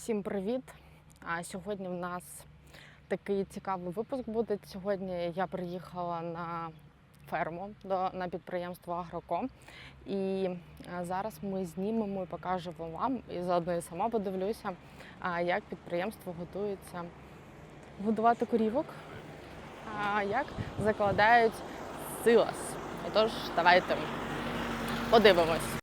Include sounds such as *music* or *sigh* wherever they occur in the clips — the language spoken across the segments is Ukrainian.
Всім привіт! А Сьогодні в нас такий цікавий випуск буде. Сьогодні я приїхала на ферму до на підприємство Агроко. І зараз ми знімемо і покажемо вам, і заодно і сама подивлюся, як підприємство готується годувати корівок, як закладають силос. Отож, давайте подивимось.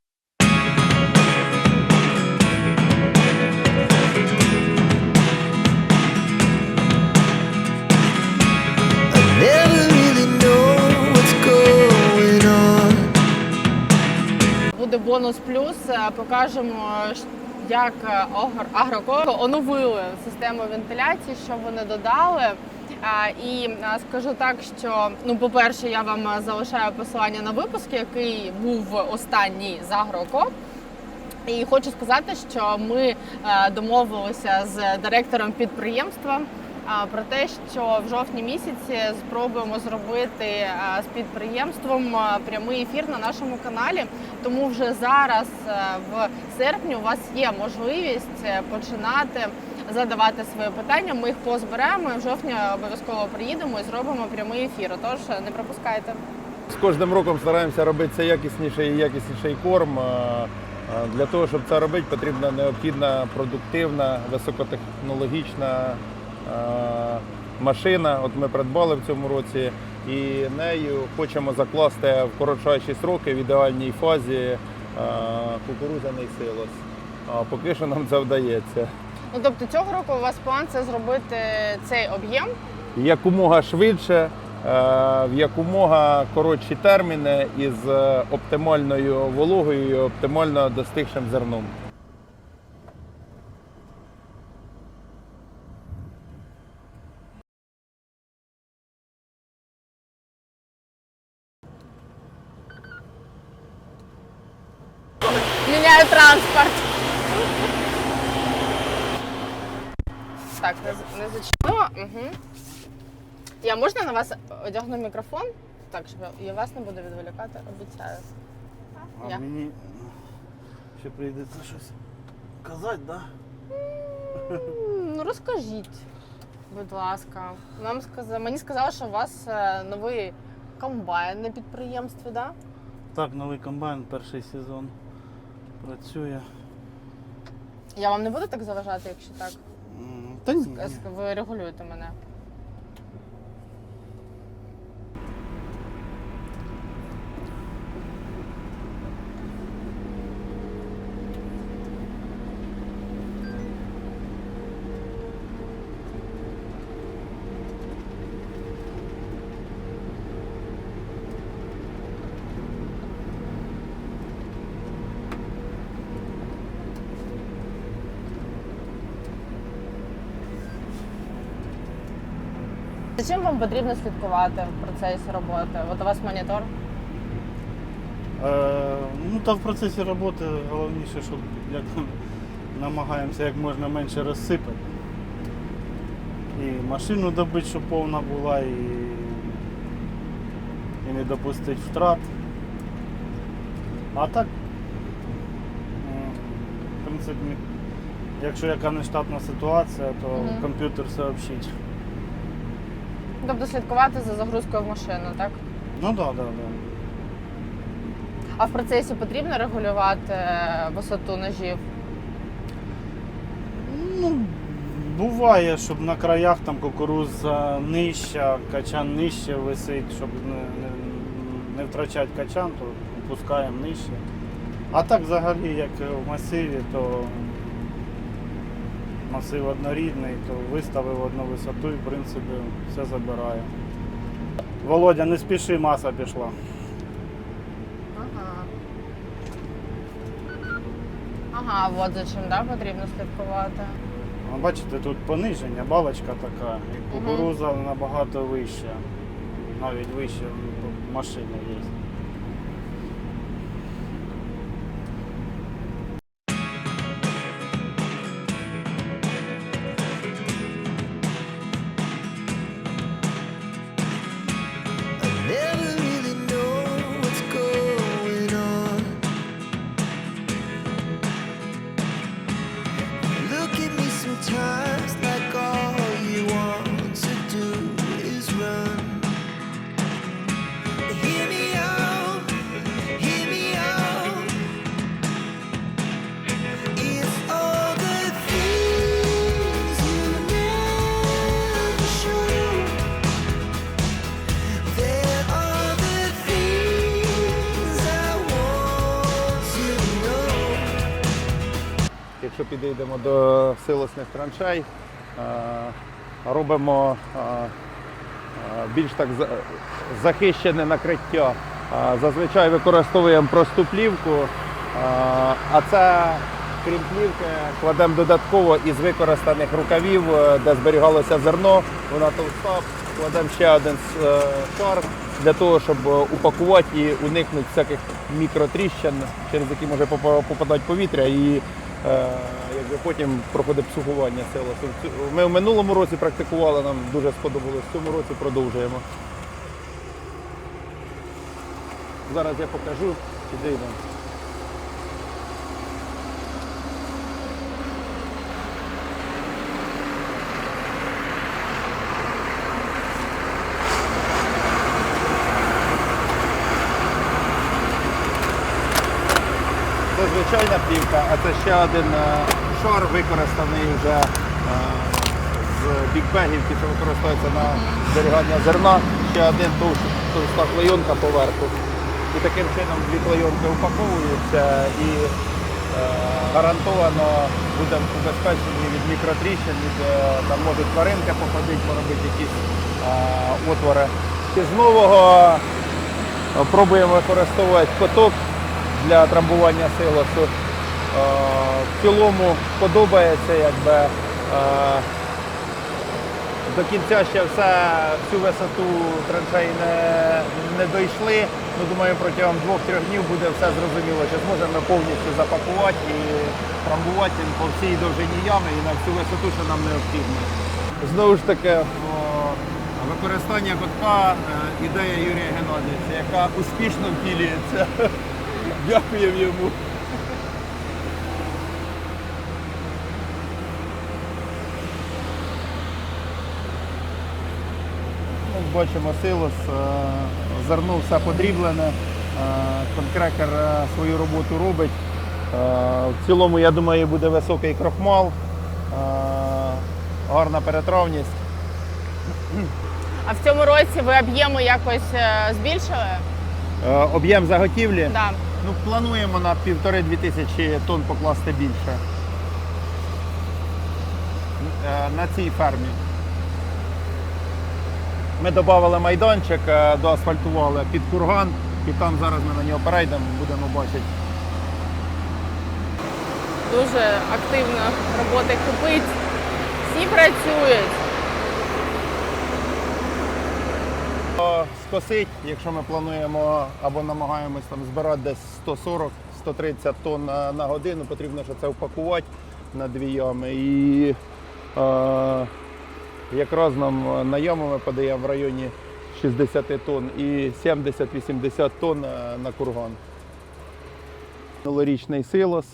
Буде бонус плюс. Е, Покажемо, як е, Агроко оновили систему вентиляції, що вони додали. І е, скажу так, що ну, по-перше, я вам залишаю посилання на випуск, який був останній з Агроко. І хочу сказати, що ми домовилися з директором підприємства про те, що в жовтні місяці спробуємо зробити з підприємством прямий ефір на нашому каналі. Тому вже зараз, в серпні, у вас є можливість е, починати задавати свої питання. Ми їх позберемо в жовтні обов'язково приїдемо і зробимо прямий ефір. Тож не пропускайте. З кожним роком стараємося робити це якісніший і якісніший корм. Для того, щоб це робити, потрібна необхідна продуктивна, високотехнологічна машина. От ми придбали в цьому році і нею хочемо закласти в коротші сроки в ідеальній фазі а, кукурудзяний силос. А поки що нам це вдається. Ну тобто цього року у вас план це зробити цей об'єм. якомога швидше, е, в якомога коротші терміни із е, оптимальною вологою і оптимально достигшим зерном. Міняю транспорт. Так, не, не зачинила. Угу. Я можна на вас одягну мікрофон? Так, щоб я- я вас не буду відволікати, обіцяю. А Я. мені ще прийдеться щось казати, да? М, Ну розкажіть, будь ласка. Нам сказали, мені сказали, що у вас е, новий комбайн на підприємстві, да? Так, новий комбайн, перший сезон працює. Я вам не буду так заважати, якщо так. Та ні. Ви регулюєте мене. За чим вам потрібно слідкувати в процесі роботи? От у вас монітор. Е, ну та в процесі роботи головніше, щоб як *laughs* намагаємося як можна менше розсипати. І машину добити, щоб повна була, і, і не допустити втрат. А так, в принципі, якщо яка нештатна ситуація, то Мгм. комп'ютер сообщить. Тобто слідкувати за загрузкою в машину, так? Ну так, так, так. А в процесі потрібно регулювати е, висоту ножів? Ну, буває, щоб на краях там кукуруза нижча, качан нижче висить, щоб не, не, не втрачати качан, то опускаємо нижче. А так взагалі, як в масиві, то масив однорідний, то виставив одну висоту і в принципі все забирає. Володя, не спіши, маса пішла. Ага. Ага, от за чим да, потрібно слідкувати. А Бачите, тут пониження, балочка така, і кукуруза набагато вища, навіть вище машини є. Підійдемо до силосних траншей. Е, Робимо е, е, більш так захищене накриття. Зазвичай використовуємо просту плівку, а це крім плівки кладемо додатково із використаних рукавів, де зберігалося зерно, вона товста, кладемо ще один шар для того, щоб упакувати і уникнути всяких мікротріщин, через які може попадати повітря і якби потім проходить псухування села. Ми в минулому році практикували, нам дуже сподобалось, в цьому році продовжуємо. Зараз я покажу, куди Це плівка, а це ще один е, шар використаний вже е, з бікбегів, ті, що використовується на зберігання зерна. Ще один товст- товста клейонка поверху. І таким чином дві клейонки упаковуються і е, гарантовано будемо убезпечені від мікротріщин, від там можуть тваринки походити, поробити якісь отвори. Ще з нового пробуємо використовувати коток для трамбування силосу. Е, В цілому подобається, якби е, до кінця ще все, всю висоту траншеї не, не дійшли. Ну, думаю, протягом двох-трьох днів буде все зрозуміло, чи зможемо повністю запакувати і трамбувати по всій довжині ями і на всю висоту, що нам необхідно. Знову ж таки, використання котка е, ідея Юрія Геннадійовича, яка успішно втілюється. *laughs* Дякуємо йому. Бачимо силос, е, зерно все подріблене, е, конкрекер е, свою роботу робить. Е, В цілому, я думаю, буде високий крохмал, е, гарна перетравність. А в цьому році ви об'єму якось е, збільшили? Е, Об'єм заготівлі. Да. Ну, плануємо на півтори-дві тисячі тонн покласти більше. Е, На цій фермі. Ми додали майданчик, е, доасфальтували під курган, і там зараз ми на нього перейдемо, будемо бачити. Дуже активно роботи кипить. Всі працюють. Е, Скосить, якщо ми плануємо або намагаємось там збирати десь 140-130 тонн на, годину, потрібно ще це впакувати на дві ями. І е, якраз нам на яму ми подаємо в районі 60 тонн і 70-80 тонн е, на курган. Минулорічний силос,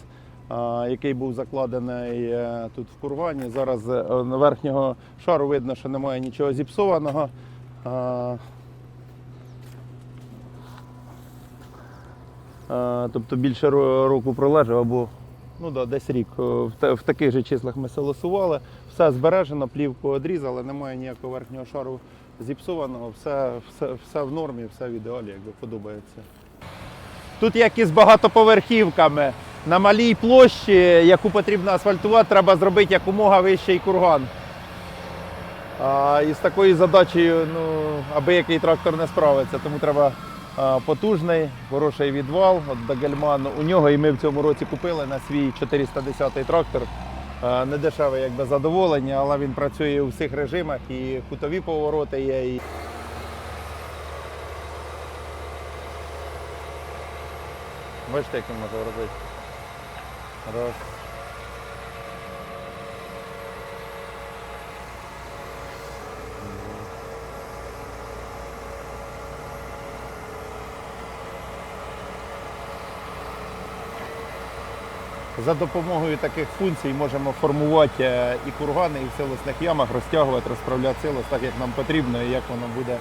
е, який був закладений е, тут в кургані. Зараз е, на верхнього шару видно, що немає нічого зіпсованого. Е, Е, Тобто більше року пролежав або ну, да, десь рік. Е, В, таких же числах ми солосували. Все збережено, плівку одрізали, немає ніякого верхнього шару зіпсованого, все, все, все в нормі, все в ідеалі, якби подобається. Тут як із багатоповерхівками. На малій площі, яку потрібно асфальтувати, треба зробити якомога вищий курган. А, і з такою задачею, ну, аби який трактор не справиться, тому треба потужний, хороший відвал от до Гельман. У нього і ми в цьому році купили на свій 410-й трактор. Не дешеве якби задоволення, але він працює у всіх режимах і кутові повороти є. І... Бачите, як він може робити. Раз. За допомогою таких функцій можемо формувати е, і кургани, і в силосних ямах розтягувати, розправляти силос так, як нам потрібно, і як воно буде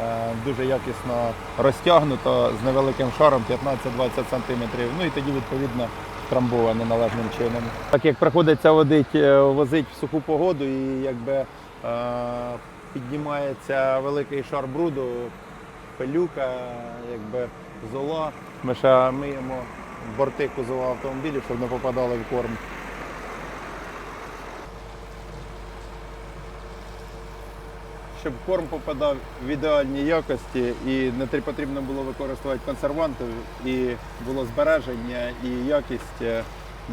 е, дуже якісно розтягнуто з невеликим шаром 15-20 см. Ну і тоді відповідно трамбоване належним чином. Так як приходиться водить, е, возить в суху погоду і якби піднімається великий шар бруду, пилюка, якби зола. Ми ще миємо борти кузова автомобілів, щоб не попадали в корм. Щоб корм попадав в ідеальній якості і не потрібно було використовувати консерванти, і було збереження і якість е,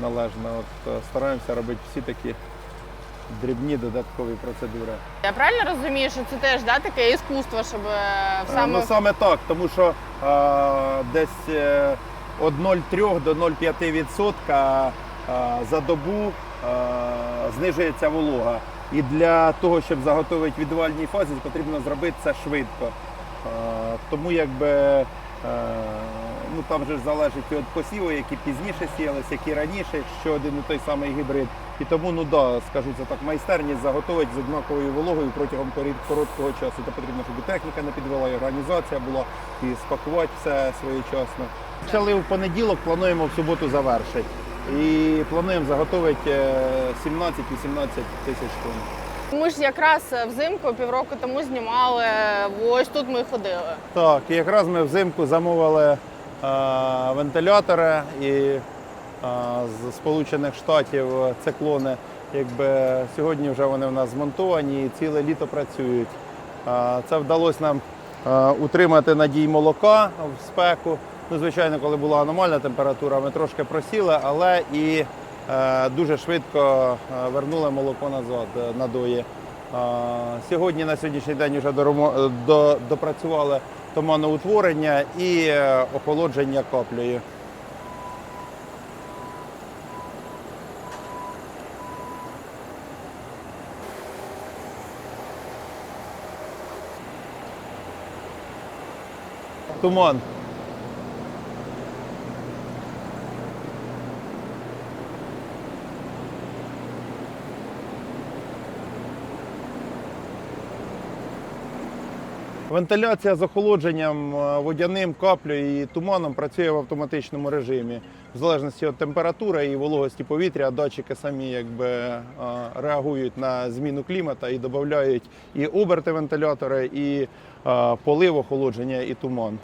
належна. От е, Стараємося робити всі такі дрібні додаткові процедури. Я правильно розумію, що це теж да, таке іскусство, щоб е, ну, саме... Ну, саме так, тому що а, десь від 0,3 до 0,5 відсотка е, за добу е, знижується волога. І для того, щоб заготовити в ідеальній фазі, потрібно зробити це швидко. Е, тому якби ну, там же залежить від посіву, які пізніше сіялись, які раніше, що один і той самий гібрид. І тому, ну да, скажу це так, майстерність заготовить з однаковою вологою протягом короткого часу. Це потрібно, щоб і техніка не підвела, і організація була, і спакувати все своєчасно. Почали в понеділок, плануємо в суботу завершити. І плануємо заготовити е, 17-18 тисяч тонн. ми ж якраз взимку півроку тому знімали. Ось тут ми ходили. Так, і якраз ми взимку замовили е, вентилятори і е, з Сполучених Штатів циклони. Якби сьогодні вже вони в нас змонтовані і ціле літо працюють. Е, це вдалося нам е, утримати надій молока в спеку. Ну, звичайно, коли була аномальна температура, ми трошки просіли, але і е, дуже швидко е, вернули молоко назад е, на дої. А, Сьогодні на сьогоднішній день вже е, до, допрацювали туманоутворення і е, охолодження каплею. Туман. Вентиляція з охолодженням е, водяним, каплею і туманом працює в автоматичному режимі. В залежності від температури і вологості повітря, датчики самі якби, е, реагують на зміну клімата і додають і оберти вентилятора, і е, полив охолодження, і туман.